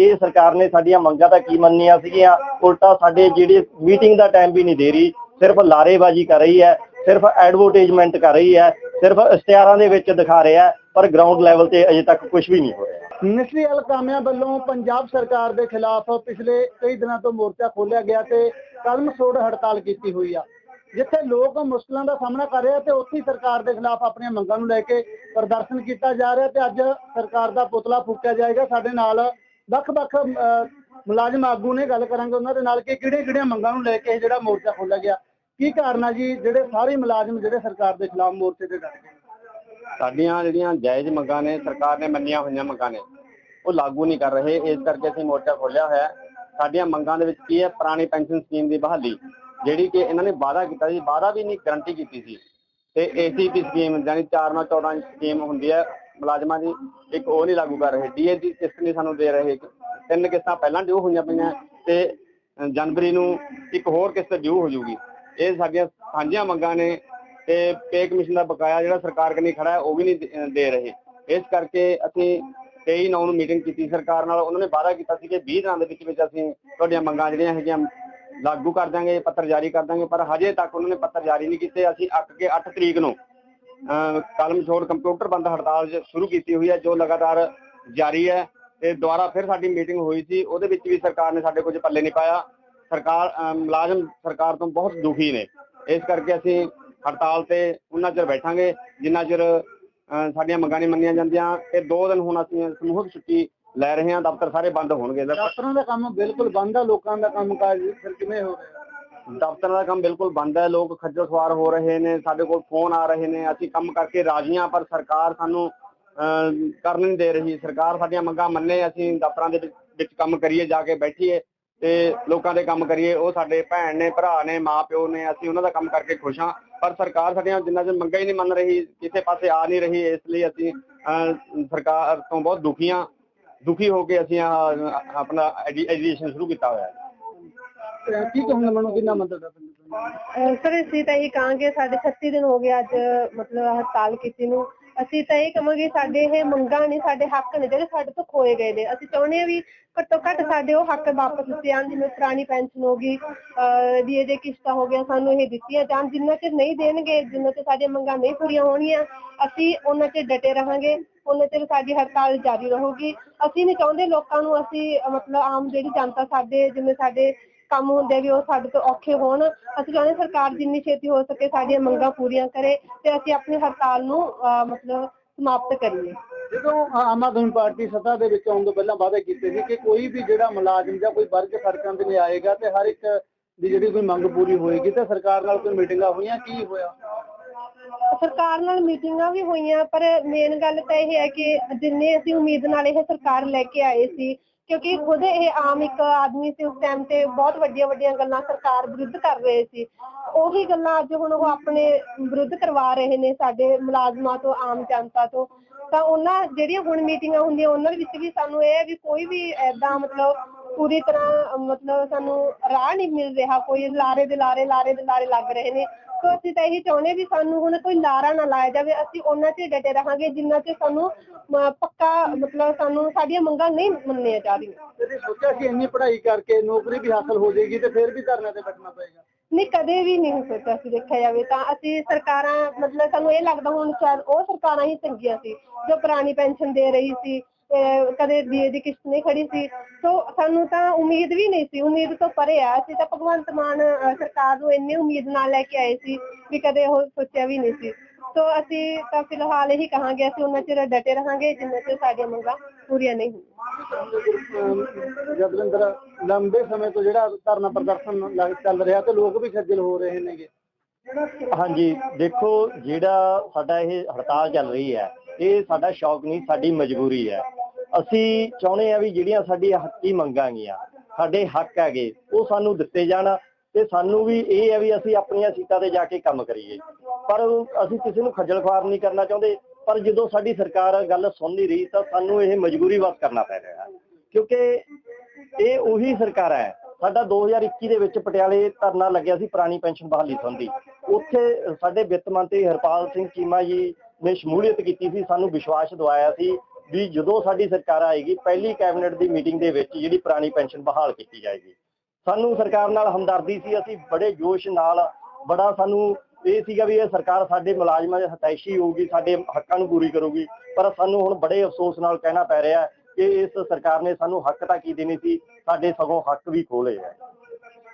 ਇਹ ਸਰਕਾਰ ਨੇ ਸਾਡੀਆਂ ਮੰਗਾਂ ਤਾਂ ਕੀ ਮੰਨੀਆਂ ਸੀਗੀਆਂ? ਉਲਟਾ ਸਾਡੇ ਜਿਹੜੇ ਮੀਟਿੰਗ ਦਾ ਟਾਈਮ ਵੀ ਨਹੀਂ ਦੇ ਰਹੀ। ਸਿਰਫ ਲਾਰੇਬਾਜ਼ੀ ਕਰ ਰਹੀ ਹੈ, ਸਿਰਫ ਐਡਵਰਟਾਈਜ਼ਮੈਂਟ ਕਰ ਰਹੀ ਹੈ, ਸਿਰਫ ਇਸ਼ਤਿਹਾਰਾਂ ਦੇ ਵਿੱਚ ਦਿਖਾ ਰਿਹਾ ਪਰ ਗਰਾਊਂਡ ਲੈਵਲ ਤੇ ਅਜੇ ਤੱਕ ਕੁਝ ਵੀ ਨਹੀਂ ਹੋ ਰਿਹਾ। ਮਿਨਿਸਟਰੀ ਅਲਕਾਮਿਆਂ ਵੱਲੋਂ ਪੰਜਾਬ ਸਰਕਾਰ ਦੇ ਖਿਲਾਫ ਪਿਛਲੇ ਕਈ ਦਿਨਾਂ ਤੋਂ ਮੋਰਚਾ ਖੋਲ੍ਹਿਆ ਗਿਆ ਤੇ ਕਲਮ ਸੋੜ ਹੜਤਾਲ ਕੀਤੀ ਹੋਈ ਆ। ਜਿੱਥੇ ਲੋਕ ਮੁਸ਼ਕਲਾਂ ਦਾ ਸਾਹਮਣਾ ਕਰ ਰਹੇ ਆ ਤੇ ਉੱਥੇ ਸਰਕਾਰ ਦੇ ਖਿਲਾਫ ਆਪਣੀਆਂ ਮੰਗਾਂ ਨੂੰ ਲੈ ਕੇ ਪ੍ਰਦਰਸ਼ਨ ਕੀਤਾ ਜਾ ਰਿਹਾ ਤੇ ਅੱਜ ਸਰਕਾਰ ਦਾ ਪੁਤਲਾ ਫੂਕਿਆ ਜਾਏਗਾ। ਸਾਡੇ ਨਾਲ ਵੱਖ-ਵੱਖ ਮੁਲਾਜ਼ਮ ਆਗੂ ਨੇ ਗੱਲ ਕਰਾਂਗੇ ਉਹਨਾਂ ਦੇ ਨਾਲ ਕਿ ਕਿਹੜੇ-ਕਿਹੜੀਆਂ ਮੰਗਾਂ ਨੂੰ ਲੈ ਕੇ ਇਹ ਜਿਹੜਾ ਮੋਰਚਾ ਖੋਲ੍ਹਿਆ ਗਿਆ। ਕੀ ਕਾਰਨ ਆ ਜੀ? ਜਿਹੜੇ ਸਾਰੇ ਮੁਲਾਜ਼ਮ ਜਿਹੜੇ ਸਰਕਾਰ ਦੇ ਖਿਲਾਫ ਮੋਰਚੇ ਤੇ ਡਟ ਗਏ। ਸਾਡੀਆਂ ਜਿਹੜੀਆਂ ਜਾਇਜ਼ ਮੰਗਾਂ ਨੇ, ਸਰਕਾਰ ਨੇ ਮੰਨੀਆਂ ਹੋਈਆਂ ਮੰਗਾਂ ਨੇ, ਉਹ ਲਾਗੂ ਨਹੀਂ ਕਰ ਰਹੇ। ਇਸ ਕਰਕੇ ਅਸੀਂ ਮੋਰਚਾ ਖੋਲ੍ਹਿਆ ਹੋਇਆ ਸਾਡੀਆਂ ਮੰਗਾਂ ਦੇ ਵਿੱਚ ਕੀ ਹੈ? ਪੁਰਾਣੀ ਪੈਨਸ਼ਨ ਸਕੀਮ ਦੀ ਬਹਾਲੀ, ਜਿਹੜੀ ਕਿ ਇਹਨਾਂ ਨੇ ਵਾਅਦਾ ਕੀਤਾ ਸੀ, ਵਾਅਦਾ ਵੀ ਨਹੀਂ, ਗਰੰਟੀ ਕੀਤੀ ਸੀ। ਤੇ ਏਸੀਪੀ ਸਕੀਮ ਯਾਨੀ 4 ਨਾਲ 14 ਸਕੀਮ ਹੁੰਦੀ ਹੈ ਮੁਲਾਜ਼ਮਾਂ ਦੀ ਇੱਕ ਉਹ ਨਹੀਂ ਲਾਗੂ ਕਰ ਰਹੇ ਡੀਏ ਦੀ ਕਿਸ਼ਤ ਨਹੀਂ ਸਾਨੂੰ ਦੇ ਰਹੇ। ਤਿੰਨ ਕਿਸ਼ਤਾਂ ਪਹਿਲਾਂ ਡਿਊ ਹੋਈਆਂ ਪਈਆਂ ਤੇ ਜਨਵਰੀ ਨੂੰ ਇੱਕ ਹੋਰ ਕਿਸ਼ਤ ਡਿਊ ਹੋ ਜਾਊਗੀ। ਇਹ ਸਾਡੀਆਂ ਸਾਂਝੀਆਂ ਮੰਗਾਂ ਨੇ ਤੇ ਪੇ ਕਮਿਸ਼ਨ ਦਾ ਬਕਾਇਆ ਜਿਹੜਾ ਸਰਕਾਰ ਕਨੀ ਖੜਾ ਹੈ, ਉਹ ਵੀ ਨਹੀਂ ਦੇ- ਰਹੇ। ਇਸ ਕਰਕੇ ਅਸੀਂ 23 ਨੌ ਨੂੰ ਮੀਟਿੰਗ ਕੀਤੀ। ਸਰਕਾਰ ਨਾਲ ਉਹਨਾਂ ਨੇ ਵਾਅਦਾ ਕੀਤਾ ਸੀ ਕਿ 20 ਦਿਨਾਂ ਦੇ ਵਿੱਚ ਵਿੱਚ ਅਸੀਂ ਤੁਹਾਡੀਆਂ ਮੰਗਾਂ ਜਿਹੜੀਆਂ ਹੈਗੀਆਂ ਲਾਗੂ ਕਰ ਦਾਂਗੇ ਪੱਤਰ ਜਾਰੀ ਕਰ ਦਾਂਗੇ ਪਰ ਹਜੇ ਤੱਕ ਉਹਨਾਂ ਨੇ ਪੱਤਰ ਜਾਰੀ ਨਹੀਂ ਕੀਤੇ। ਅਸੀਂ ਅੱਕ ਕੇ 8 ਤਰੀਕ ਨੂੰ ਕਲਮ ਛੋੜ ਕੰਪਿਊਟਰ ਬੰਦ ਹੜਤਾਲ ਜ- ਸ਼ੁਰੂ ਕੀਤੀ ਹੋਈ ਹੈ, ਜੋ ਲਗਾਤਾਰ ਜਾਰੀ ਹੈ ਤੇ ਦੁਬਾਰਾ ਫਿਰ ਸਾਡੀ ਮੀਟਿੰਗ ਹੋਈ ਸੀ, ਉਹਦੇ ਵਿੱਚ ਵੀ ਸਰਕਾਰ ਨੇ ਸਾਡੇ ਕੁਝ ਪੱਲੇ ਨਹੀਂ ਪਾਇਆ। ਸਰਕਾਰ ਮੁਲਾਜ਼ਮ ਸਰਕਾਰ ਤੋਂ ਬਹੁਤ ਦੁਖੀ ਨੇ। ਇਸ ਕਰਕੇ ਅਸੀਂ ਹੜਤਾਲ ਤੇ ਉਹਨਾਂ ਚਿਰ ਬੈਠਾਂਗੇ, ਜਿੰਨਾ ਚਿਰ ਅਹ ਸਾਡੀਆਂ ਮੰਗਾਂ ਨਹੀਂ ਮੰਨੀਆਂ ਜਾਂਦੀਆਂ ਤੇ ਦੋ ਦਿਨ ਹੁਣ ਅਸੀਂ ਸਮੂਹਕ ਛੁੱਟੀ ਲੈ ਰਹੇ ਹਾਂ, ਦਫ਼ਤਰ ਸਾਰੇ ਬੰਦ ਹੋਣਗੇ। ਦਫ਼ਤਰਾਂ ਦਾ ਕੰਮ ਬਿਲਕੁਲ ਬੰਦ ਆ, ਲੋਕਾਂ ਦਾ ਕੰਮ ਕਾਜ ਫਿਰ ਕਿਵੇਂ ਹੋ ਰਿਹਾ? ਦਫ਼ਤਰਾਂ ਦਾ ਕੰਮ ਬਿਲਕੁਲ ਬੰਦ ਹੈ ਲੋਕ ਖੱਜਲ ਖੁਆਰ ਹੋ ਰਹੇ ਨੇ ਸਾਡੇ ਕੋਲ ਫੋਨ ਆ ਰਹੇ ਨੇ ਅਸੀਂ ਕੰਮ ਕਰਕੇ ਰਾਜੀ ਹਾਂ ਪਰ ਸਰਕਾਰ ਸਾਨੂੰ ਅਹ, ਕਰਨ ਨਹੀਂ ਦੇ ਰਹੀ। ਸਰਕਾਰ ਸਾਡੀਆਂ ਮੰਗਾਂ ਮੰਨੇ ਅਸੀਂ ਦਫ਼ਤਰਾਂ ਦੇ ਵਿੱਚ- ਕੰਮ ਕਰੀਏ ਜਾ ਕੇ ਬੈਠੀਏ ਤੇ ਲੋਕਾਂ ਦੇ ਕੰਮ ਕਰੀਏ। ਉਹ ਸਾਡੇ ਭੈਣ ਨੇ ਭਰਾ ਨੇ ਮਾਂ ਪਿਓ ਨੇ ਅਸੀਂ ਉਹਨਾਂ ਦਾ ਕੰਮ ਕਰਕੇ ਖੁਸ਼ ਹਾਂ। ਪਰ ਸਰਕਾਰ ਸਾਡੀਆਂ ਜਿੰਨਾ ਚਿਰ ਮੰਗਾਂ ਹੀ ਨਹੀਂ ਮੰਨ ਰਹੀ ਕਿਸੇ ਪਾਸੇ ਆ ਨਹੀਂ ਰਹੀ ਇਸ ਲਈ ਅਸੀਂ ਅਹ, ਸਰਕਾਰ ਤੋਂ ਬਹੁਤ ਦੁਖੀ ਹਾਂ। ਦੁਖੀ ਹੋ ਕੇ ਅਸੀਂ ਆਹ ਆਪਣਾ ਐਜੂਕੇਸ਼ਨ ਸ਼ੁਰੂ ਕੀਤਾ ਹੋਇਆ ਹੈ। ਤੇ ਕੀ ਕਹੋਗੇ ਮੈਨੂੰ, ਕਿੰਨਾ ਮਦਦ ਆ ਅਹ ਸਰ, ਅਸੀਂ ਤਾਂ ਇਹ ਕਹਾਂਗੇ, ਸਾਡੇ 36 ਦਿਨ ਹੋ ਗਏ ਅੱਜ, ਮਤਲਬ ਹੜਤਾਲ ਕੀਤੀ ਨੂੰ। ਅਸੀਂ ਤਾਂ ਇਹ ਕਹਾਂਗੇ, ਸਾਡੇ ਇਹ ਮੰਗਾਂ ਨੇ ਸਾਡੇ ਹੱਕ ਨੇ, ਜਿਹੜੇ ਸਾਡੇ ਤੋਂ ਖੋਏ ਗਏ ਨੇ। ਅਸੀਂ ਚਾਹੁੰਦੇ ਹਾਂ ਵੀ ਘੱਟੋ ਘੱਟ ਸਾਡੇ ਉਹ ਹੱਕ ਵਾਪਸ ਦਿੱਤੇ ਜਾਣ, ਜਿਵੇਂ ਪੁਰਾਣੀ ਪੈਨਸ਼ਨ ਹੋ ਗਈ, ਅਹ ਵੀ ਇਹਦੇ ਕਿਸ਼ਤਾਂ ਹੋ ਗਿਆ ਸਾਨੂੰ ਇਹ ਦਿੱਤੀਆਂ ਜਾਣ। ਜਿੰਨਾ ਚਿਰ ਨਹੀਂ ਦੇਣਗੇ, ਜਿੰਨਾ ਚਿਰ ਸਾਡੀਆਂ ਮੰਗਾਂ ਨਹੀਂ ਪੂਰੀਆਂ ਹੋਣੀਆਂ, ਅਸੀਂ ਉਹਨਾਂ ਚ ਡਟੇ ਰਹਾਂਗੇ, ਉਹਨਾਂ ਚਿਰ ਸਾਡੀ ਹੜਤਾਲ ਜਾਰੀ ਰਹੂਗੀ। ਅਸੀਂ ਨਹੀਂ ਚਾਹੁੰਦੇ ਲੋਕਾਂ ਨੂੰ ਅਸੀਂ ਅਹ ਮਤਲਬ ਆਮ ਜਿਹੜੀ ਜਨਤਾ ਸਾਡੇ, ਜਿਵੇਂ ਸਾਡੇ ਕੰਮ ਹੁੰਦੇ ਵੀ ਉਹ ਸਾਡੇ ਤੋਂ ਔਖੇ ਹੋਣ। ਅਸੀਂ ਚਾਹੁੰਦੇ ਸਰਕਾਰ ਜਿੰਨੀ ਛੇਤੀ ਹੋ ਸਕੇ ਸਾਡੀਆਂ ਮੰਗਾਂ ਪੂਰੀਆਂ ਕਰੇ ਤੇ ਅਸੀਂ ਆਪਣੀ ਹੜਤਾਲ ਨੂੰ ਮਤਲਬ ਸਮਾਪਤ ਕਰੀਏ। ਜਦੋਂ ਆਮ ਆਦਮੀ ਪਾਰਟੀ ਸੱਤਾ ਦੇ ਵਿੱਚ ਆਉਣ ਤੋਂ ਪਹਿਲਾਂ ਵਾਅਦੇ ਕੀਤੇ ਸੀ ਕਿ ਕੋਈ ਵੀ ਜਿਹੜਾ ਮੁਲਾਜ਼ਮ ਜਾਂ ਕੋਈ ਵਰਗ ਸੜਕਾਂ ਤੇ ਨਹੀਂ ਆਏਗਾ ਤੇ ਹਰ ਇੱਕ ਦੀ ਜਿਹੜੀ ਕੋਈ ਮੰਗ ਪੂਰੀ ਹੋਏਗੀ ਤੇ ਸਰਕਾਰ ਨਾਲ ਕੋਈ ਮੀਟਿੰਗਾਂ ਹੋਈਆਂ ਕੀ ਹੋਇਆ? ਸਰਕਾਰ ਨਾਲ ਮੀਟਿੰਗਾਂ ਵੀ ਹੋਈਆਂ ਪਰ ਮੇਨ ਗੱਲ ਤਾਂ ਇਹ ਹੈ ਕਿ ਜਿੰਨੇ ਅਸੀਂ ਉਮੀਦ ਨਾਲ ਇਹ ਸਰਕਾਰ ਲੈ ਕੇ ਆਏ ਸੀ ਕਿਉਂਕਿ ਖੁਦ ਇਹ ਆਮ ਇੱਕ ਆਦਮੀ ਸੀ, ਉਸ ਟਾਈਮ ਤੇ ਬਹੁਤ ਵੱਡੀਆਂ ਵੱਡੀਆਂ ਗੱਲਾਂ ਸਰਕਾਰ ਵਿਰੁੱਧ ਕਰ ਰਹੇ ਸੀ। ਉਹੀ ਗੱਲਾਂ ਅੱਜ ਹੁਣ ਉਹ ਆਪਣੇ ਵਿਰੁੱਧ ਕਰਵਾ ਰਹੇ ਨੇ ਸਾਡੇ ਮੁਲਾਜ਼ਮਾਂ ਤੋਂ, ਆਮ ਜਨਤਾ ਤੋਂ। ਤਾਂ ਉਹਨਾਂ ਜਿਹੜੀਆਂ ਹੁਣ ਮੀਟਿੰਗਾਂ ਹੁੰਦੀਆਂ, ਉਹਨਾਂ ਦੇ ਵਿੱਚ ਵੀ ਸਾਨੂੰ ਇਹ ਹੈ ਵੀ ਕੋਈ ਵੀ ਐਦਾਂ ਮਤਲਬ ਪੂਰੀ ਤਰ੍ਹਾਂ ਮਤਲਬ ਸਾਨੂੰ ਰਾਹ ਨਹੀਂ ਮਿਲ ਰਿਹਾ ਕੋਈ। ਲਾਰੇ ਦੇ ਲਾਰੇ ਲਾਰੇ ਦੇ ਲਾਰੇ ਲੱਗ ਰਹੇ ਨੇ। ਸੋ ਅਸੀਂ ਤਾਂ ਇਹੀ ਚਾਹੁੰਦੇ ਵੀ ਸਾਨੂੰ ਹੁਣ ਕੋਈ ਲਾਰਾ ਨਾ ਲਾਇਆ ਜਾਵੇ। ਅਸੀਂ ਉਹਨਾਂ 'ਚ ਡਟੇ ਰਹਾਂਗੇ ਜਿੰਨਾ 'ਚ ਸਾਨੂੰ ਪੱਕਾ ਮਤਲਬ ਸਾਨੂੰ ਸਾਡੀਆਂ ਮੰਗਾਂ ਨਹੀਂ ਮੰਨੀਆਂ ਜਾ ਰਹੀਆਂ। ਤੁਸੀਂ ਸੋਚਿਆ ਕਿ ਇੰਨੀ ਪੜ੍ਹਾਈ ਕਰਕੇ ਨੌਕਰੀ ਵੀ ਹਾਸਲ ਹੋ ਜਾਏਗੀ ਤੇ ਫਿਰ ਵੀ ਧਰਨੇ ਤੇ ਬੈਠਣਾ ਪਏਗਾ? ਨਹੀਂ ਕਦੇ ਵੀ ਨਹੀਂ ਸੋਚਿਆ ਸੀ ਦੇਖਿਆ ਜਾਵੇ ਤਾਂ। ਅਸੀਂ ਸਰਕਾਰਾਂ ਮਤਲਬ ਸਾਨੂੰ ਇਹ ਲੱਗਦਾ ਹੁਣ ਸ਼ਾਇਦ ਉਹ ਸਰਕਾਰਾਂ ਹੀ ਚੰਗੀਆਂ ਸੀ ਜੋ ਪੁਰਾਣੀ ਪੈਨਸ਼ਨ ਦੇ ਰਹੀ ਸੀ। ਕਦੇ ਦੀਏ ਦੀ ਕਿਸ਼ਤ ਨਹੀਂ ਖੜੀ ਸੀ। ਸੋ ਸਾਨੂੰ ਤਾਂ ਉਮੀਦ ਵੀ ਨਹੀਂ ਸੀ। ਉਮੀਦ ਤੋਂ ਪਰੇ ਆ। ਅਸੀਂ ਤਾਂ ਭਗਵੰਤ ਮਾਨ ਅਹ ਸਰਕਾਰ ਨੂੰ ਇੰਨੀ ਉਮੀਦ ਨਾਲ ਲੈ ਕੇ ਆਏ ਸੀ ਵੀ ਕਦੇ ਉਹ ਸੋਚਿਆ ਵੀ ਨਹੀਂ ਸੀ। ਸੋ ਅਸੀਂ ਤਾਂ ਫਿਲਹਾਲ ਇਹੀ ਕਹਾਂਗੇ ਅਸੀਂ ਉਹਨਾਂ ਚਿਰ ਡਟੇ ਰਹਾਂਗੇ ਜਿੰਨਾ ਚਿਰ ਸਾਡੀਆਂ ਮੰਗਾਂ ਪੂਰੀਆਂ ਨਹੀਂ ਹੁੰਦੀਆਂ ਅਮ ਜਦਵਿੰਦਰ ਲੰਬੇ ਸਮੇਂ ਤੋਂ ਜਿਹੜਾ ਧਰਨਾ ਪ੍ਰਦਰਸ਼ਨ ਲੱਗ- ਚੱਲ ਰਿਹਾ ਤੇ ਲੋਕ ਵੀ ਖੱਜਲ ਹੋ ਰਹੇ ਨੇਗੇ। ਹਾਂਜੀ ਦੇਖੋ ਜਿਹੜਾ ਸਾਡਾ ਇਹ ਹੜਤਾਲ ਚੱਲ ਰਹੀ ਹੈ ਇਹ ਸਾਡਾ ਸ਼ੌਕ ਨਹੀਂ, ਸਾਡੀ ਮਜਬੂਰੀ ਹੈ। ਅਸੀਂ ਚਾਹੁੰਦੇ ਆ ਵੀ ਜਿਹੜੀਆਂ ਸਾਡੀ ਹੱਕੀ ਮੰਗਾਂ ਗੀਆਂ ਸਾਡੇ ਹੱਕ ਹੈਗੇ, ਉਹ ਸਾਨੂੰ ਦਿੱਤੇ ਜਾਣ ਤੇ ਸਾਨੂੰ ਵੀ ਇਹ ਹੈ ਵੀ ਅਸੀਂ ਆਪਣੀਆਂ ਸੀਟਾਂ ਤੇ ਜਾ ਕੇ ਕੰਮ ਕਰੀਏ। ਪਰ ਅਸੀਂ ਕਿਸੇ ਨੂੰ ਖੱਜਲ ਖੁਆਰ ਨਹੀਂ ਕਰਨਾ ਚਾਹੁੰਦੇ, ਪਰ ਜਦੋਂ ਸਾਡੀ ਸਰਕਾਰ ਗੱਲ ਸੁਣ ਨਹੀਂ ਰਹੀ ਤਾਂ ਸਾਨੂੰ ਇਹ ਮਜਬੂਰੀ ਵਾਸ ਕਰਨਾ ਪੈ ਰਿਹਾ ਕਿਉਂਕਿ ਇਹ ਉਹੀ ਸਰਕਾਰ ਹੈ, ਸਾਡਾ 2021 ਦੇ ਵਿੱਚ ਪਟਿਆਲੇ ਧਰਨਾ ਲੱਗਿਆ ਸੀ ਪੁਰਾਣੀ ਪੈਨਸ਼ਨ ਬਹਾਲੀ ਸੰਬੰਧੀ। ਉੱਥੇ ਸਾਡੇ ਵਿੱਤ ਮੰਤਰੀ ਹਰਪਾਲ ਸਿੰਘ ਚੀਮਾ ਜੀ ਨੇ ਸ਼ਮੂਲੀਅਤ ਕੀਤੀ ਸੀ, ਸਾਨੂੰ ਵਿਸ਼ਵਾਸ ਦਿਵਾਇਆ ਸੀ ਵੀ ਜਦੋਂ ਸਾਡੀ ਸਰਕਾਰ ਆਏਗੀ, ਪਹਿਲੀ ਕੈਬਨਿਟ ਦੀ ਮੀਟਿੰਗ ਦੇ ਵਿੱਚ ਜਿਹੜੀ ਪੁਰਾਣੀ ਪੈਨਸ਼ਨ ਬਹਾਲ ਕੀਤੀ ਜਾਏਗੀ। ਸਾਨੂੰ ਸਰਕਾਰ ਨਾਲ ਹਮਦਰਦੀ ਸੀ, ਅਸੀਂ ਬੜੇ ਜੋਸ਼ ਨਾਲ, ਬੜਾ ਸਾਨੂੰ ਇਹ ਸੀਗਾ ਵੀ ਇਹ ਸਰਕਾਰ ਸਾਡੇ ਮੁਲਾਜ਼ਮਾਂ ਦੇ ਹਤੈਸ਼ੀ ਹੋਊਗੀ, ਸਾਡੇ ਹੱਕਾਂ ਨੂੰ ਪੂਰੀ ਕਰੂਗੀ, ਪਰ ਸਾਨੂੰ ਹੁਣ ਬੜੇ ਅਫਸੋਸ ਨਾਲ ਕਹਿਣਾ ਪੈ ਰਿਹਾ ਕਿ ਇਸ ਸਰਕਾਰ ਨੇ ਸਾਨੂੰ ਹੱਕ ਤਾਂ ਕੀ ਦੇਣੇ ਸੀ, ਸਾਡੇ ਸਗੋਂ ਹੱਕ ਵੀ ਖੋਲੇ ਹੈ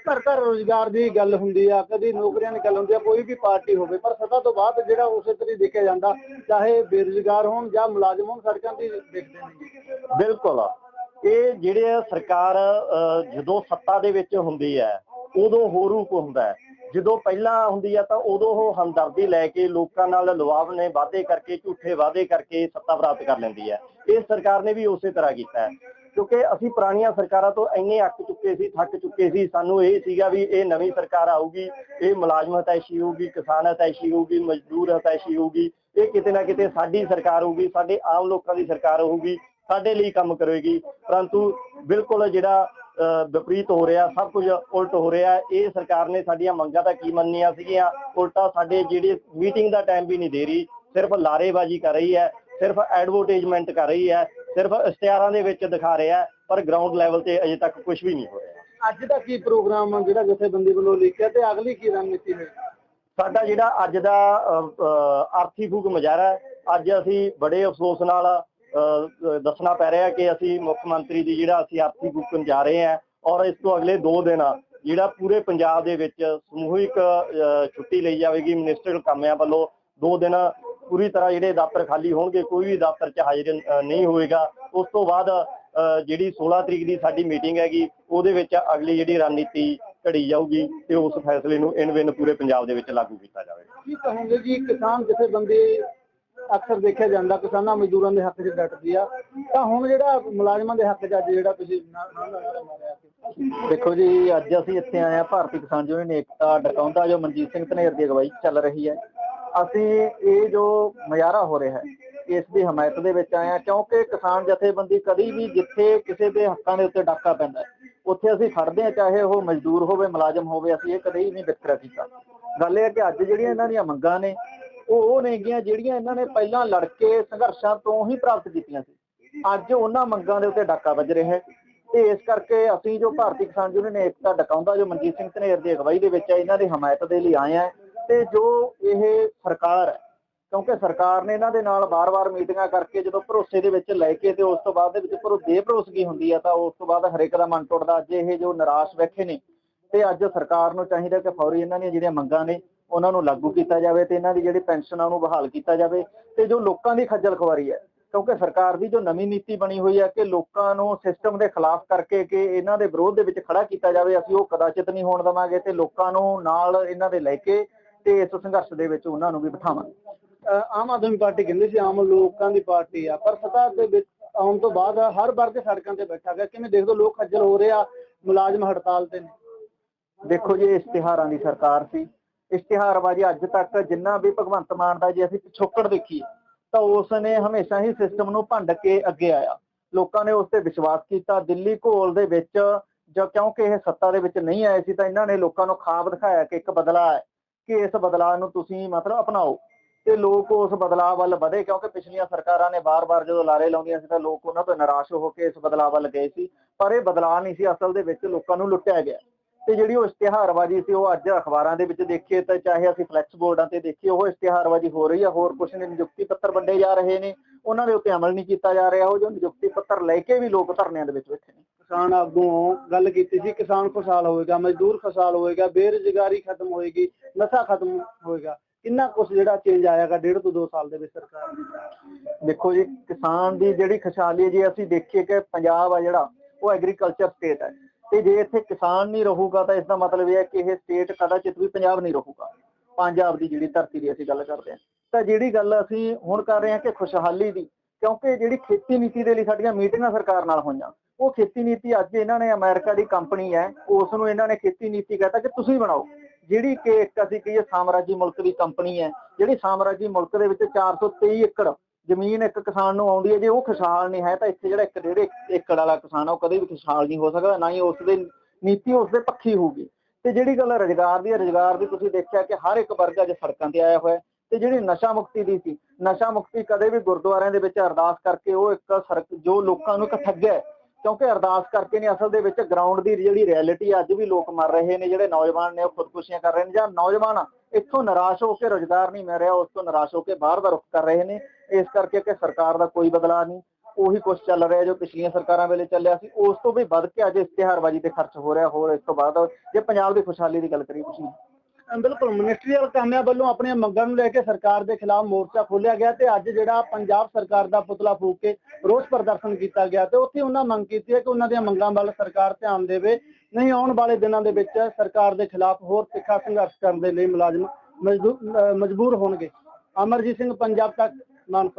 ਘਰ ਘਰ ਰੋਜ਼ਗਾਰ ਦੀ ਗੱਲ ਹੁੰਦੀ ਆ, ਕਦੀ ਨੌਕਰੀਆਂ ਦੀ ਗੱਲ ਹੁੰਦੀ ਆ, ਕੋਈ ਵੀ ਪਾਰਟੀ ਹੋਵੇ, ਪਰ ਸਤਾ ਤੋਂ ਬਾਅਦ ਜਿਹੜਾ ਉਸੇ ਤਰੀ ਦੇਖਿਆ ਜਾਂਦਾ, ਚਾਹੇ ਬੇਰੁਜ਼ਗਾਰ ਹੋਣ ਜਾਂ ਮੁਲਾਜ਼ਮ ਹੋਣ, ਸੜਕਾਂ ਤੇ ਦੇਖਦੇ ਨੇ। ਬਿਲਕੁਲ। ਇਹ ਜਿਹੜੇ ਆ ਸਰਕਾਰ ਜਦੋਂ ਸੱਤਾ ਦੇ ਵਿੱਚ ਹੁੰਦੀ ਹੈ ਉਦੋਂ ਹੋਰ ਰੂਪ ਹੁੰਦਾ ਹੈ। ਜਦੋਂ ਪਹਿਲਾਂ ਹੁੰਦੀ ਆ, ਤਾਂ ਉਦੋਂ ਉਹ ਹਮਦਰਦੀ ਲੈ ਕੇ ਲੋਕਾਂ ਨਾਲ ਲੁਆਵ ਨੇ ਵਾਅਦੇ ਕਰਕੇ, ਝੂਠੇ ਵਾਅਦੇ ਕਰਕੇ ਸੱਤਾ ਪ੍ਰਾਪਤ ਕਰ ਲੈਂਦੀ ਹੈ ਇਹ ਸਰਕਾਰ ਨੇ ਵੀ ਉਸੇ ਤਰ੍ਹਾਂ ਕੀਤਾ ਹੈ। ਕਿਉਂਕਿ ਅਸੀਂ ਪੁਰਾਣੀਆਂ ਸਰਕਾਰਾਂ ਤੋਂ ਇੰਨੇ ਅੱਕ ਚੁੱਕੇ ਸੀ, ਥੱਕ ਚੁੱਕੇ ਸੀ। ਸਾਨੂੰ ਇਹ ਸੀਗਾ ਵੀ ਇਹ ਨਵੀਂ ਸਰਕਾਰ ਆਊਗੀ, ਇਹ ਮੁਲਾਜ਼ਮ ਹਤੈਸ਼ੀ ਹੋਊਗੀ, ਕਿਸਾਨ ਹਤੈਸ਼ੀ ਹੋਊਗੀ, ਮਜ਼ਦੂਰ ਹਤੈਸ਼ੀ ਹੋਊਗੀ, ਇਹ ਕਿਤੇ ਨਾ ਕਿਤੇ ਸਾਡੀ ਸਰਕਾਰ ਹੋਊਗੀ, ਸਾਡੇ ਆਮ ਲੋਕਾਂ ਦੀ ਸਰਕਾਰ ਹੋਊਗੀ, ਸਾਡੇ ਲਈ ਕੰਮ ਕਰੇਗੀ। ਪਰੰਤੂ ਬਿਲਕੁਲ ਜਿਹੜਾ ਵਿਪਰੀਤ ਹੋ ਰਿਹਾ, ਸਭ ਕੁਝ ਉਲਟ ਹੋ ਰਿਹਾ, ਇਹ ਸਰਕਾਰ ਨੇ ਸਾਡੀਆਂ ਮੰਗਾਂ ਤਾਂ ਕੀ ਮੰਨੀਆਂ ਸੀਗੀਆਂ? ਉਲਟਾ ਸਾਡੇ ਜਿਹੜੇ ਮੀਟਿੰਗ ਦਾ ਟਾਈਮ ਵੀ ਨਹੀਂ ਦੇ ਰਹੀ, ਸਿਰਫ ਲਾਰੇਬਾਜ਼ੀ ਕਰ ਰਹੀ ਹੈ, ਸਿਰਫ ਐਡਵਰਟਾਈਜ਼ਮੈਂਟ ਕਰ ਰਹੀ ਹੈ ਸਿਰਫ ਇਸ਼ਤਿਹਾਰਾਂ ਦੇ ਵਿੱਚ ਦਿਖਾ ਰਿਹਾ ਪਰ ਗਰਾਊਂਡ ਲੈਵਲ ਤੇ ਅਜੇ ਤੱਕ ਕੁਝ ਵੀ ਨਹੀਂ ਹੋ ਰਿਹਾ ਅੱਜ ਦਾ ਕੀ ਪ੍ਰੋਗਰਾਮ ਆ ਜਿਹੜਾ ਜਥੇਬੰਦੀ ਵੱਲੋਂ ਲਿਖਿਆ ਤੇ ਅਗਲੀ ਕੀ ਰਣਨੀਤੀ ਹੈ ਸਾਡਾ ਜਿਹੜਾ ਅੱਜ ਦਾ ਆਰਥੀ ਫੂਕ ਮੁਜ਼ਾਹਰਾ ਹੈ ਅੱਜ ਅਸੀਂ ਬੜੇ ਅਫਸੋਸ ਨਾਲ ਦੱਸਣਾ ਪੈ ਰਿਹਾ ਕਿ ਅਸੀਂ ਮੁੱਖ ਮੰਤਰੀ ਦੀ ਜਿਹੜਾ ਅਸੀਂ ਆਰਥੀ ਫੂਕਣ ਜਾ ਰਹੇ ਹਾਂ ਔਰ ਇਸ ਤੋਂ ਅਗਲੇ 2 ਦਿਨ ਜਿਹੜਾ ਪੂਰੇ ਪੰਜਾਬ ਦੇ ਵਿੱਚ ਸਮੂਹਿਕ ਛੁੱਟੀ ਲਈ ਜਾਵੇਗੀ ਮਿਨਿਸਟਰੀਅਲ ਕਾਮਿਆਂ ਵੱਲੋਂ 2 ਦਿਨ ਪੂਰੀ ਤਰ੍ਹਾਂ ਜਿਹੜੇ ਦਫ਼ਤਰ ਖਾਲੀ ਹੋਣਗੇ ਕੋਈ ਵੀ ਦਫ਼ਤਰ 'ਚ ਹਾਜ਼ਰ ਨਹੀਂ ਹੋਏਗਾ ਉਸ ਤੋਂ ਬਾਅਦ ਅਹ, ਜਿਹੜੀ 16 ਤਰੀਕ ਦੀ ਸਾਡੀ ਮੀਟਿੰਗ ਹੈਗੀ ਉਹਦੇ ਵਿੱਚ ਅਗਲੀ ਜਿਹੜੀ ਰਣਨੀਤੀ ਘੜੀ ਜਾਊਗੀ ਤੇ ਉਸ ਫੈਸਲੇ ਨੂੰ ਇਨ ਵਿਨ ਪੂਰੇ ਪੰਜਾਬ ਦੇ ਵਿੱਚ ਲਾਗੂ ਕੀਤਾ ਜਾਵੇਗਾ ਕੀ ਕਹੋਗੇ ਜੀ ਕਿਸਾਨ ਜਥੇਬੰਦੀ ਅਕਸਰ ਦੇਖਿਆ ਜਾਂਦਾ ਕਿਸਾਨਾਂ ਮਜ਼ਦੂਰਾਂ ਦੇ ਹੱਕ 'ਚ ਡਟਦੀ ਆ। ਤਾਂ ਹੁਣ ਜਿਹੜਾ ਮੁਲਾਜ਼ਮਾਂ ਦੇ ਹੱਕ 'ਚ ਅੱਜ ਜਿਹੜਾ ਤੁਸੀਂ ਦੇਖੋ ਜੀ ਅੱਜ ਅਸੀਂ ਇੱਥੇ ਆਏ ਹਾਂ ਭਾਰਤੀ ਕਿਸਾਨ ਯੂਨੀਅਨ ਏਕਤਾ ਡਕਾਉਂਦਾ ਜੋ ਮਨਜੀਤ ਸਿੰਘ ਧਨੇਰ ਦੀ ਅਗਵਾਈ ਚੱਲ ਰਹੀ ਹੈ। ਅਸੀਂ ਇਹ ਜੋ ਮੁਜ਼ਾਹਰਾ ਹੋ ਰਿਹਾ ਹੈ, ਇਸ ਦੀ ਹਮਾਇਤ ਦੇ ਵਿੱਚ ਆਏ ਹਾਂ, ਕਿਉਂਕਿ ਕਿਸਾਨ ਜਥੇਬੰਦੀ ਕਦੀ ਵੀ ਜਿੱਥੇ ਕਿਸੇ ਦੇ ਹੱਕਾਂ ਦੇ ਉੱਤੇ ਡਾਕਾ ਪੈਂਦਾ ਉੱਥੇ ਅਸੀਂ ਖੜਦੇ ਹਾਂ, ਚਾਹੇ ਉਹ ਮਜ਼ਦੂਰ ਹੋਵੇ, ਮੁਲਾਜ਼ਮ ਹੋਵੇ, ਅਸੀਂ ਇਹ ਕਦੇ ਹੀ ਨਹੀਂ ਵਿਤਕਰਾ ਕੀਤਾ। ਗੱਲ ਇਹ ਹੈ ਕਿ ਅੱਜ ਜਿਹੜੀਆਂ ਇਹਨਾਂ ਦੀਆਂ ਮੰਗਾਂ ਨੇ, ਉਹ ਉਹ ਨੇਗੀਆਂ ਜਿਹੜੀਆਂ ਇਹਨਾਂ ਨੇ ਪਹਿਲਾਂ ਲੜ ਕੇ ਸੰਘਰਸ਼ਾਂ ਤੋਂ ਹੀ ਪ੍ਰਾਪਤ ਕੀਤੀਆਂ ਸੀ। ਅੱਜ ਉਹਨਾਂ ਮੰਗਾਂ ਦੇ ਉੱਤੇ ਡਾਕਾ ਵੱਜ ਰਿਹਾ ਹੈ। ਤੇ ਇਸ ਕਰਕੇ ਅਸੀਂ ਜੋ ਭਾਰਤੀ ਕਿਸਾਨ ਯੂਨੀਅਨ ਏਕਤਾ ਡਕਾਉਂਦਾ, ਜੋ ਮਨਜੀਤ ਸਿੰਘ ਧਨੇਰ ਦੀ ਅਗਵਾਈ ਦੇ ਵਿੱਚ ਹੈ ਇਹਨਾਂ ਦੀ ਹਮਾਇਤ ਦੇ ਲਈ ਆਏ ਆ ਤੇ ਜੋ ਇਹ ਸਰਕਾਰ ਹੈ, ਕਿਉਂਕਿ ਸਰਕਾਰ ਨੇ ਇਹਨਾਂ ਦੇ ਨਾਲ ਬਾਰ-ਬਾਰ ਮੀਟਿੰਗਾਂ ਕਰਕੇ ਜਦੋਂ ਭਰੋਸੇ ਦੇ ਵਿੱਚ ਲੈ ਕੇ ਤੇ ਉਸ ਤੋਂ ਬਾਅਦ ਦੇ ਵਿੱਚ ਭਰੋ ਬੇਭਰੋਸਗੀ ਹੁੰਦੀ ਆ ਤਾਂ ਉਸ ਤੋਂ ਬਾਅਦ ਹਰੇਕ ਦਾ ਮਨ ਟੁੱਟਦਾ। ਅੱਜ ਇਹ ਜੋ ਨਿਰਾਸ਼ ਬੈਠੇ ਨੇ ਤੇ ਅੱਜ ਸਰਕਾਰ ਨੂੰ ਚਾਹੀਦਾ ਕਿ ਫੌਰੀ ਇਹਨਾਂ ਦੀਆਂ ਜਿਹੜੀਆਂ ਮੰਗਾਂ ਨੇ ਉਹਨਾਂ ਨੂੰ ਲਾਗੂ ਕੀਤਾ ਜਾਵੇ ਤੇ ਇਹਨਾਂ ਦੀ ਜਿਹੜੀ ਪੈਨਸ਼ਨ ਆ ਉਹਨੂੰ ਬਹਾਲ ਕੀਤਾ ਜਾਵੇ ਤੇ ਜੋ ਲੋਕਾਂ ਦੀ ਖੱਜਲ ਖੁਆਰੀ ਹੈ, ਕਿਉਂਕਿ ਸਰਕਾਰ ਦੀ ਜੋ ਨਵੀਂ ਨੀਤੀ ਬਣੀ ਹੋਈ ਹੈ ਕਿ ਲੋਕਾਂ ਨੂੰ ਸਿਸਟਮ ਦੇ ਖਿਲਾਫ ਕਰਕੇ ਕਿ ਇਹਨਾਂ ਦੇ ਵਿਰੋਧ ਦੇ ਵਿੱਚ ਖੜਾ ਕੀਤਾ ਜਾਵੇ, ਅਸੀਂ ਉਹ ਕਦਾਚਿਤ ਨਹੀਂ ਹੋਣ ਦੇਵਾਂਗੇ ਤੇ ਲੋਕਾਂ ਨੂੰ ਨਾਲ ਇਹਨਾਂ ਦੇ ਲੈ ਕੇ ਤੇ ਇਸ ਸੰਘਰਸ਼ ਦੇ ਵਿੱਚ ਉਹਨਾਂ ਨੂੰ ਵੀ ਬਿਠਾਵਾਂਗੇ। ਅਹ ਆਮ ਆਦਮੀ ਪਾਰਟੀ ਕਹਿੰਦੇ ਸੀ ਆਮ ਲੋਕਾਂ ਦੀ ਪਾਰਟੀ ਆ ਪਰ ਸਤਾ ਦੇ ਵਿੱਚ ਆਉਣ ਤੋਂ ਬਾਅਦ ਹਰ ਵਰਗ ਸੜਕਾਂ ਤੇ ਬੈਠਾ ਗਿਆ। ਕਿਵੇਂ ਦੇਖਦੇ ਲੋਕ ਖੱਜਲ ਹੋ ਰਹੇ ਆ ਮੁਲਾਜ਼ਮ ਹੜਤਾਲ ਤੇ ਨੇ? ਦੇਖੋ ਜੀ ਇਸ਼ਤਿਹਾਰਾਂ ਦੀ ਸਰਕਾਰ ਸੀ। ਇਸ਼ਤਿਹਾਰਬਾਜ਼ੀ ਅੱਜ ਤੱਕ ਜਿੰਨਾ ਵੀ ਭਗਵੰਤ ਮਾਨ ਦਾ ਜੇ ਅਸੀਂ ਪਿਛੋਕੜ ਦੇਖੀਏ ਤਾਂ ਉਸ ਨੇ ਹਮੇਸ਼ਾ ਹੀ ਸਿਸਟਮ ਨੂੰ ਭੰਡ ਕੇ ਅੱਗੇ ਆਇਆ। ਲੋਕਾਂ ਨੇ ਉਸ ਤੇ ਵਿਸ਼ਵਾਸ ਕੀਤਾ। ਦਿੱਲੀ ਘੋਲ ਦੇ ਵਿੱਚ ਜੋ ਕਿਉਂਕਿ ਇਹ ਸੱਤਾ ਦੇ ਵਿੱਚ ਨਹੀਂ ਆਏ ਸੀ ਤਾਂ ਇਹਨਾਂ ਨੇ ਲੋਕਾਂ ਨੂੰ ਖਾਬ ਦਿਖਾਇਆ ਕਿ ਇੱਕ ਬਦਲਾਅ ਹੈ। ਕਿ ਇਸ ਬਦਲਾਅ ਨੂੰ ਤੁਸੀਂ ਮਤਲਬ ਅਪਣਾਓ। ਤੇ ਲੋਕ ਉਸ ਬਦਲਾਅ ਵੱਲ ਵਧੇ ਕਿਉਂਕਿ ਪਿਛਲੀਆਂ ਸਰਕਾਰਾਂ ਨੇ ਬਾਰ-ਬਾਰ ਜਦੋਂ ਲਾਰੇ ਲਾਉਂਦੀਆਂ ਸੀ ਤਾਂ ਲੋਕ ਉਹਨਾਂ ਤੋਂ ਨਿਰਾਸ਼ ਹੋ ਕੇ ਇਸ ਬਦਲਾਅ ਵੱਲ ਗਏ ਸੀ। ਪਰ ਇਹ ਬਦਲਾਅ ਨਹੀਂ ਸੀ। ਅਸਲ ਦੇ ਵਿੱਚ ਲੋਕਾਂ ਨੂੰ ਲੁੱਟਿਆ ਗਿਆ। ਤੇ ਜਿਹੜੀ ਉਹ ਇਸ਼ਤਿਹਾਰਬਾਜ਼ੀ ਸੀ ਉਹ ਅੱਜ ਅਖਬਾਰਾਂ ਦੇ ਵਿੱਚ ਦੇਖੀਏ ਤਾਂ ਚਾਹੇ ਅਸੀਂ ਫਲੈਕਸ ਬੋਰਡਾਂ ਤੇ ਦੇਖੀਏ ਉਹ ਇਸ਼ਤਿਹਾਰਬਾਜ਼ੀ ਹੋ ਰਹੀ ਹੈ ਹੋਰ ਕੁਝ ਨੇ ਨਿਯੁਕਤੀ ਪੱਤਰ ਵੰਡੇ ਜਾ ਰਹੇ ਨੇ। ਉਹਨਾਂ ਦੇ ਉੱਤੇ ਅਮਲ ਨਹੀਂ ਕੀਤਾ ਜਾ ਰਿਹਾ ਉਹ ਜੋ ਨਿਯੁਕਤੀ ਪੱਤਰ ਲੈ ਕੇ ਵੀ ਲੋਕ ਧਰਨਿਆਂ ਦੇ ਵਿੱਚ ਬੈਠੇ ਨੇ। ਕਿਸਾਨ ਆਗੂ ਗੱਲ ਕੀਤੀ ਸੀ ਕਿਸਾਨ ਖੁਸ਼ਹਾਲ ਹੋਏਗਾ ਮਜ਼ਦੂਰ ਖੁਸ਼ਹਾਲ ਹੋਏਗਾ ਬੇਰੁਜ਼ਗਾਰੀ ਖਤਮ ਹੋਏਗੀ ਨਸ਼ਾ ਖਤਮ ਹੋਏਗਾ। ਕਿੰਨਾ ਕੁਝ ਜਿਹੜਾ ਚੇਂਜ ਆਏਗਾ ਡੇਢ ਤੋਂ 2 ਸਾਲ ਦੇ ਵਿੱਚ ਸਰਕਾਰ ਦੀ ਦੇਖੋ ਜੀ ਕਿਸਾਨ ਦੀ ਜਿਹੜੀ ਖੁਸ਼ਹਾਲੀ ਜੇ ਅਸੀਂ ਦੇਖੀਏ ਕਿ ਪੰਜਾਬ ਆ ਜਿਹੜਾ ਉਹ ਐਗਰੀਕਲਚਰ ਸਟੇਟ ਹੈ ਤੇ ਜੇ ਇੱਥੇ ਕਿਸਾਨ ਨਹੀਂ ਰਹੂਗਾ ਤਾਂ ਇਸ ਦਾ ਮਤਲਬ ਇਹ ਹੈ ਕਿ ਇਹ ਸਟੇਟ ਕਦਾਚਿਤ ਵੀ ਪੰਜਾਬ ਨਹੀਂ ਰਹੂਗਾ, ਪੰਜਾਬ ਦੀ ਜਿਹੜੀ ਧਰਤੀ ਦੀ ਅਸੀਂ ਗੱਲ ਕਰਦੇ ਹਾਂ। ਤਾਂ ਜਿਹੜੀ ਗੱਲ ਅਸੀਂ ਹੁਣ ਕਰ ਰਹੇ ਹਾਂ ਕਿ ਖੁਸ਼ਹਾਲੀ ਦੀ, ਕਿਉਂਕਿ ਜਿਹੜੀ ਖੇਤੀ ਨੀਤੀ ਦੇ ਲਈ ਸਾਡੀਆਂ ਮੀਟਿੰਗਾਂ ਸਰਕਾਰ ਨਾਲ ਹੋਈਆਂ, ਉਹ ਖੇਤੀ ਨੀਤੀ ਅੱਜ ਇਹਨਾਂ ਨੇ ਅਮਰੀਕਾ ਦੀ ਕੰਪਨੀ ਹੈ, ਉਸ ਨੂੰ ਇਹਨਾਂ ਨੇ ਖੇਤੀ ਨੀਤੀ ਕਹਤਾ ਕਿ ਤੁਸੀਂ ਬਣਾਓ। ਜਿਹੜੀ ਕਿ ਇੱਕ ਅਸੀਂ ਕਹੀਏ ਸਾਮਰਾਜੀ ਮੁਲਕ ਦੀ ਕੰਪਨੀ ਹੈ, ਜਿਹੜੀ ਸਾਮਰਾਜੀ ਮੁਲਕ ਦੇ ਵਿੱਚ 423 ਏਕੜ ਜ਼ਮੀਨ ਇੱਕ ਕਿਸਾਨ ਨੂੰ ਆਉਂਦੀ ਹੈ, ਜੇ ਉਹ ਖੁਸ਼ਹਾਲ ਨਹੀਂ ਹੈ, ਤਾਂ ਇੱਥੇ ਜਿਹੜਾ ਇੱਕ ਡੇਢ ਏਕੜ ਵਾਲਾ ਕਿਸਾਨ ਆ, ਉਹ ਕਦੇ ਵੀ ਖੁਸ਼ਹਾਲ ਨਹੀਂ ਹੋ ਸਕਦਾ, ਨਾ ਹੀ ਉਸ ਦੇ ਨੀਤੀ ਉਸ ਦੇ ਪੱਖੀ ਹੋਊਗੀ। ਤੇ ਜਿਹੜੀ ਗੱਲ ਰੁਜ਼ਗਾਰ ਦੀ ਹੈ ਰੁਜ਼ਗਾਰ ਦੀ ਤੁਸੀਂ ਦੇਖਿਆ ਕਿ ਹਰ ਇੱਕ ਵਰਗ ਅੱਜ ਸੜਕਾਂ ਤੇ ਆਇਆ ਹੋਇਆ ਤੇ ਜਿਹੜੀ ਨਸ਼ਾ ਮੁਕਤੀ ਦੀ ਸੀ, ਨਸ਼ਾ ਮੁਕਤੀ ਕਦੇ ਵੀ ਗੁਰਦੁਆਰਿਆਂ ਦੇ ਵਿੱਚ ਅਰਦਾਸ ਕਰਕੇ ਉਹ ਇੱਕ ਸਰਕ ਜੋ ਲੋਕਾਂ ਨੂੰ ਇੱਕ ਠੱਗਿਆ ਕਿਉਂਕਿ ਅਰਦਾਸ ਕਰਕੇ ਨਹੀਂ, ਅਸਲ ਦੇ ਵਿੱਚ ਗਰਾਊਂਡ ਦੀ ਜਿਹੜੀ ਰਿਐਲਿਟੀ ਅੱਜ ਵੀ ਲੋਕ ਮਰ ਰਹੇ ਨੇ, ਜਿਹੜੇ ਨੌਜਵਾਨ ਨੇ, ਉਹ ਖੁਦਕੁਸ਼ੀਆਂ ਕਰ ਰਹੇ ਨੇ, ਜਾਂ ਨੌਜਵਾਨ ਇੱਥੋਂ ਨਿਰਾਸ਼ ਹੋ ਕੇ ਰੋਜ਼ਗਾਰ ਨਹੀਂ ਮਿਲ ਰਿਹਾ, ਉਸ ਤੋਂ ਨਿਰਾਸ਼ ਹੋ ਕੇ ਬਾਹਰ ਦਾ ਰੁਖ ਕਰ ਰਹੇ ਨੇ ਇਸ ਕਰਕੇ ਕਿ ਸਰਕਾਰ ਦਾ ਕੋਈ ਬਦਲਾਅ ਨਹੀਂ। ਉਹੀ ਕੁਝ ਚੱਲ ਰਿਹਾ ਜੋ ਪਿਛਲੀਆਂ ਸਰਕਾਰਾਂ ਵੇਲੇ ਚੱਲਿਆ ਸੀ, ਉਸ ਤੋਂ ਵੀ ਵੱਧ ਕੇ ਅੱਜ ਇਸ਼ਤਿਹਾਰਬਾਜ਼ੀ ਤੇ ਖਰਚ ਹੋ ਰਿਹਾ। ਹੋਰ ਇਸ ਤੋਂ ਬਾਅਦ ਜੇ ਪੰਜਾਬ ਦੀ ਖੁਸ਼ਹਾਲੀ ਦੀ ਗੱਲ ਕਰੀਏ ਤੁਸੀਂ ਬਿਲਕੁਲ ਮਿਨਿਸਟਰੀਅਲ ਕਾਮਿਆਂ ਵੱਲੋਂ ਆਪਣੀਆਂ ਮੰਗਾਂ ਨੂੰ ਲੈ ਕੇ ਸਰਕਾਰ ਦੇ ਖਿਲਾਫ ਮੋਰਚਾ ਖੋਲ੍ਹਿਆ ਗਿਆ ਤੇ ਅੱਜ ਜਿਹੜਾ ਪੰਜਾਬ ਸਰਕਾਰ ਦਾ ਪੁਤਲਾ ਫੂਕ ਕੇ ਰੋਸ ਪ੍ਰਦਰਸ਼ਨ ਕੀਤਾ ਗਿਆ ਤੇ ਉੱਥੇ ਉਹਨਾਂ ਮੰਗ ਕੀਤੀ ਹੈ ਕਿ ਉਹਨਾਂ ਦੀਆਂ ਮੰਗਾਂ ਵੱਲ ਸਰਕਾਰ ਧਿਆਨ ਦੇਵੇ। ਨਹੀਂ ਆਉਣ ਵਾਲੇ ਦਿਨਾਂ ਦੇ ਵਿੱਚ ਸਰਕਾਰ ਦੇ ਖਿਲਾਫ ਹੋਰ ਤਿੱਖਾ ਸੰਘਰਸ਼ ਕਰਨ ਦੇ ਲਈ ਮੁਲਾਜ਼ਮ ਮਜ਼ਦੂ- ਮਜਬੂਰ ਹੋਣਗੇ। ਅਮਰਜੀਤ ਸਿੰਘ, ਪੰਜਾਬ ਤੱਕ non